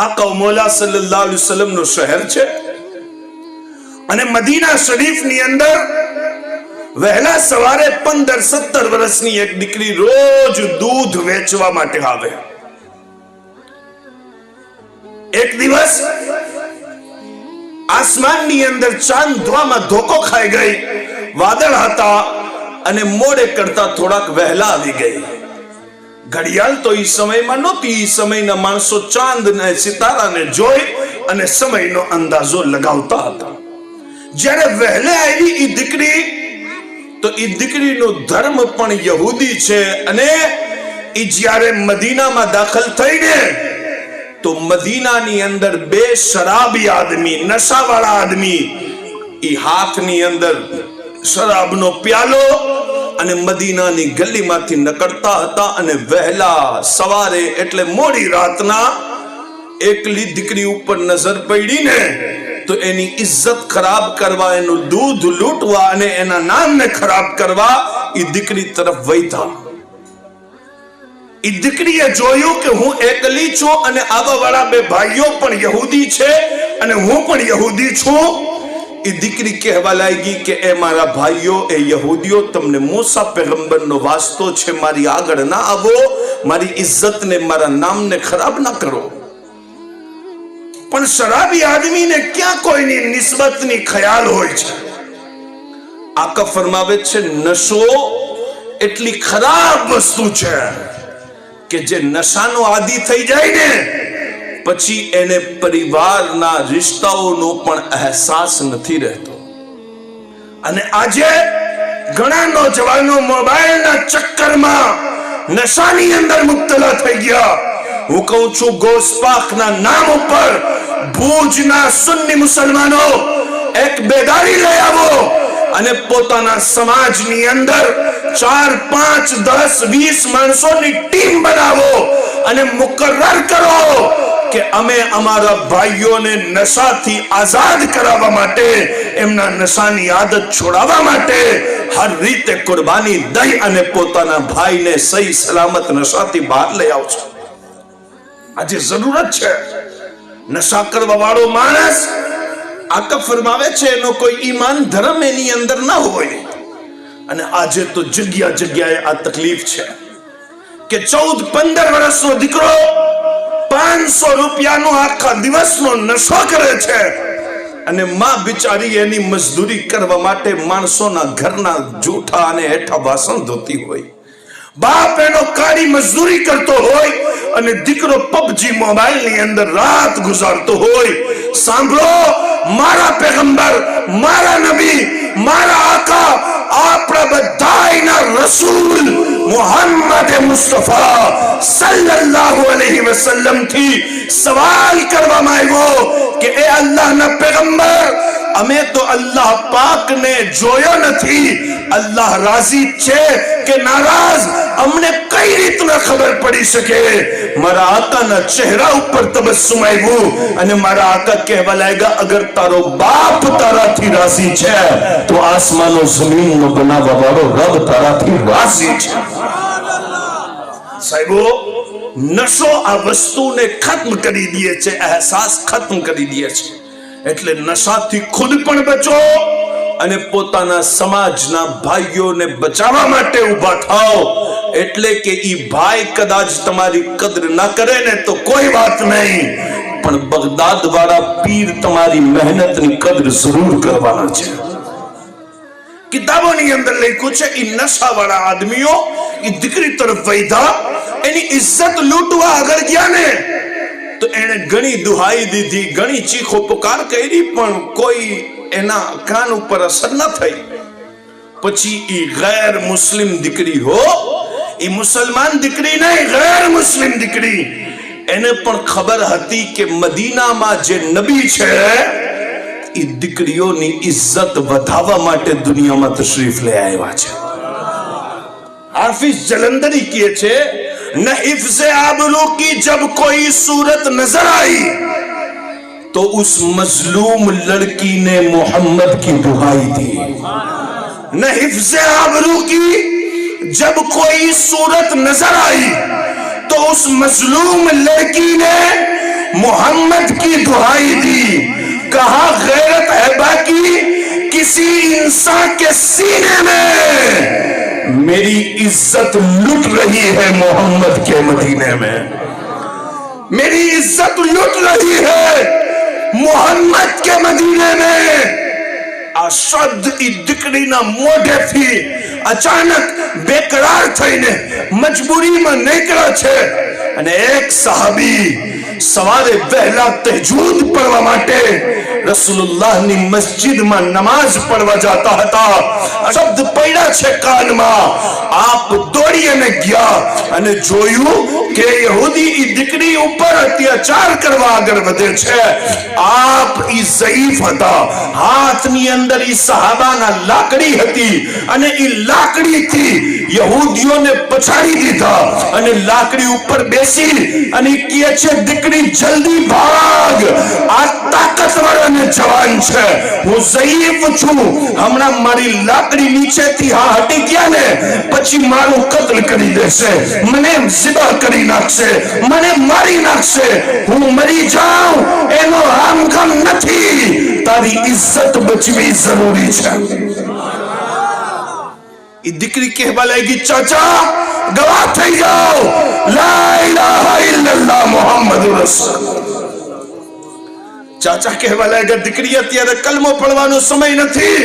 આ કૌમોલા સલ્લલ્લાહુ અલૈહિ નું શહેર છે. અને મદીના શરીફની અંદર વહેલા સવારે પંદર સત્તર વર્ષની એક દીકરી રોજ દૂધ વેચવા માટે આવે. એક દિવસ આસમાનની અંદર ચાંદ ધોવામાં ધોકો ખાઈ ગઈ, વાદળ હતા અને મોડે કરતા થોડાક વહેલા આવી ગઈ. ઘડિયાળ તો એ સમયમાં નહોતી એ સમયના માણસો ચાંદ ને સિતારાને જોઈ અને સમયનો અંદાજો લગાવતા હતા. જ્યારે વહેલે આવી એ દીકરી, તો એ દીકરીનો ધર્મ પણ યહૂદી છે અને એ જ્યારે મદીનામાં દાખલ થઈને, તો મદીનાની અંદર બે શરાબી આદમી, નશાવાળા આદમી એ હાથની અંદર શરાબનો પ્યાલો અને મદીનાની ગલીમાંથી નકળતા હતા અને વહેલા સવારે એટલે મોડી રાતના એકલી દીકરી ઉપર નજર પડી ને તો એની ઇજ્જત ખરાબ કરવા, એનું દૂધ લૂંટવા અને એના નામને ખરાબ કરવા એ દીકરી તરફ વૈધા. એ દીકરીએ જોયું કે હું એકલી છું અને આવા વાળા બે ભાઈઓ પણ યહૂદી છે અને હું પણ યહૂદી છું. એ દીકરી કહેવા લાગી કે, એ મારા ભાઈઓ, એ યહૂદીઓ, તમને મૂસા પેગંબરનો વાસ્તો છે, મારી આગળ ના આવો, મારી ઇજ્જતને, મારા નામને ખરાબ ના કરો. પણ શરાબી આદમીને ક્યાં કોઈની નિસ્બતની ખ્યાલ હોય છે? આકા ફરમાવે છે, નશો એટલી ખરાબ વસ્તુ છે કે જે નશાનો આદિ થઈ જાય ને પછી એને પરિવારના રિશ્તાઓનો પણ અહેસાસ નથી રહેતો. અને આજે ઘણા નોજવાનો મોબાઈલના ચક્કરમાં નશાની અંદર મુક્તલા થઈ ગયા. હું કહું છું ગોસ્પાકના નામ ઉપર ભુજના સુન્ની મુસલમાનો એક બેદારી લઈ આવો અને પોતાના સમાજની અંદર ચાર, પાંચ, દસ, વીસ માણસોની ટીમ બનાવો અને મુકરર કરો. કે અમે અમારા ભાઈઓને નશાથી આઝાદ કરાવવા માટે, એમના નશાની આદત છોડાવવા માટે હર રીતે કુરબાની દઈ અને પોતાના ભાઈને સહી સલામત નશાથી બહાર લઈ આવશો આજે જરૂરત છે. નશા કરવા વાળો માણસ આકા ફરમાવે છે, એનો કોઈ ઈમાન ધર્મ એની અંદર ના હોય. અને આજે તો જગ્યા જગ્યાએ આ તકલીફ છે કે ચૌદ પંદર વર્ષનો દીકરો પાંચસો રૂપિયાનો આખા દિવસનો નશો કરે છે. અને માં બિચારી એની મજદૂરી કરવા માટે માણસોના ઘરના જૂઠા અને હેઠા વાસણ ધોતી હોય. બાપ એનો કાળી મજદૂરી કરતો હોય અને દીકરો પબજી મોબાઈલની અંદર રાત ગુજારતો હોય. સાંભળો, મારા પેગંબર, મારા નબી, મારા આકા, આપણા બધાયના રસૂલ મુહમ્મદ મુસ્તફા સલ્લલ્લાહુ અલૈહિ વસલ્લમથી સવાલ કરવામાં આવ્યો કે એ અલ્લાહના પેગંબર અમે તો અલ્લાહ પાક ને જોયો નથી અલ્લાહ રાજી છે કે નારાજ અમને કઈ રીતના ખબર પડી શકે મારા આકાના ચહેરા ઉપર તબસ્સુમ આવ્યું અને મારા આકા કહેવા લાગ્યા અગર તારો બાપ તારાથી રાજી છે તો આસમાનો જમીનનો બનાવવા વાળો રબ તારાથી રાજી છે સાહેબો નશો આ વસ્તુને ખત્મ કરી દે છે અહેસાસ ખત્મ કરી દે છે એટલે નશાથી ખુદ પણ બચો અને પોતાના સમાજના ભાઈઓને બચાવવા માટે ઊભા થાઓ. એટલે કે ઈ ભાઈ કદાચ તમારી કદર ના કરે ને તો કોઈ વાત નહીં. પણ બગદાદ વાળા પીર તમારી મહેનતની કદર જરૂર કરવાના છે. કિતાબોની અંદર લખ્યું છે એ નશાવાળા આદમીઓ એ દીકરી તરફ વૈધા, એની ઇજ્જત લૂંટવા આગળ ગયા ને. તો એણે ઘણી દુહાઈ દીધી, ઘણી ચીખો પુકાર કરી, પણ કોઈ એના કાન ઉપર અસર ન થઈ. પછી એ ગેર મુસ્લિમ દીકરી હો એ મુસલમાન દીકરી નહીં, ગેર મુસ્લિમ દીકરી. એને પણ ખબર હતી કે મદીનામાં જે નબી છે એ દીકરીઓની ઇજ્જત વધાવવા માટે દુનિયામાં તશરીફ લઈ આવ્યા છે. હાફિઝ જલંધરી કહે છે نہ حفظ آبلو کی جب کوئی صورت نظر آئی، تو اس مظلوم لڑکی نے محمد کی دعائی دی۔ نہ حفظ آبرو کی جب کوئی صورت نظر آئی، تو اس مظلوم لڑکی نے محمد کی دعائی دی۔ کہا، غیرت ہے باقی کسی انسان کے سینے میں۔ मेरी इज्जत लुट रही है मोहम्मद के मदीने में मेरी इज्जत लुट रही है मोहम्मद के मदीने में આ શબ્દ ઈ દીકરીના મોઢેથી અચાનક બેકરાર થઈને મજબૂરીમાં નીકળ્યા છે અને એક સાહબી સવારે વહેલા તહેજુદ પડવા માટે રસૂલુલ્લાહની મસ્જિદમાં નમાઝ પડવા જતા હતા શબ્દ છે કાનમાં. આપ દોડી અને ગયા અને જોયું કે યહૂદી ઈ દીકરી ઉપર અત્યાચાર કરવા આગળ વધે છે. આપ ઈ ઝઈફ હતા. હાથની અંદર ઈ સહાબાના લાકડી હતી અને ઈ લાકડીથી યહૂદીઓને પછાડી દીધા અને લાકડી ઉપર બેસી અને કહે છે, દીકરી, જલ્દી ભાગ. આ તાકાતવર અને જવાન છે. હું ઝઈફ છું. હમણાં મારી લાકડી નીચેથી હા હટી ગયા ને, પછી મારું કતલ કરી દેશે. મને સિબા કરી નાખશે. મને મારી નાખશે. હું મરી જાઉં. એનો આમખમ નથી. તારી ઇજ્જત બચવી જરૂરી છે. દીકરી કહેવા લાગી, ચાચા, ગવાહ થઈ જાઓ. લા ઇલાહા ચાચા કહેવા લાગ્યા, દીકરી, અત્યારે કલમો પડવાનો સમય નથી.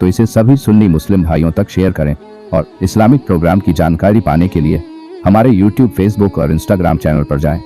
तो इसे सभी सुन्नी मुस्लिम भाइयों तक शेयर करें और इस्लामिक प्रोग्राम की जानकारी पाने के लिए हमारे यूट्यूब फेसबुक और इंस्टाग्राम चैनल पर जाएं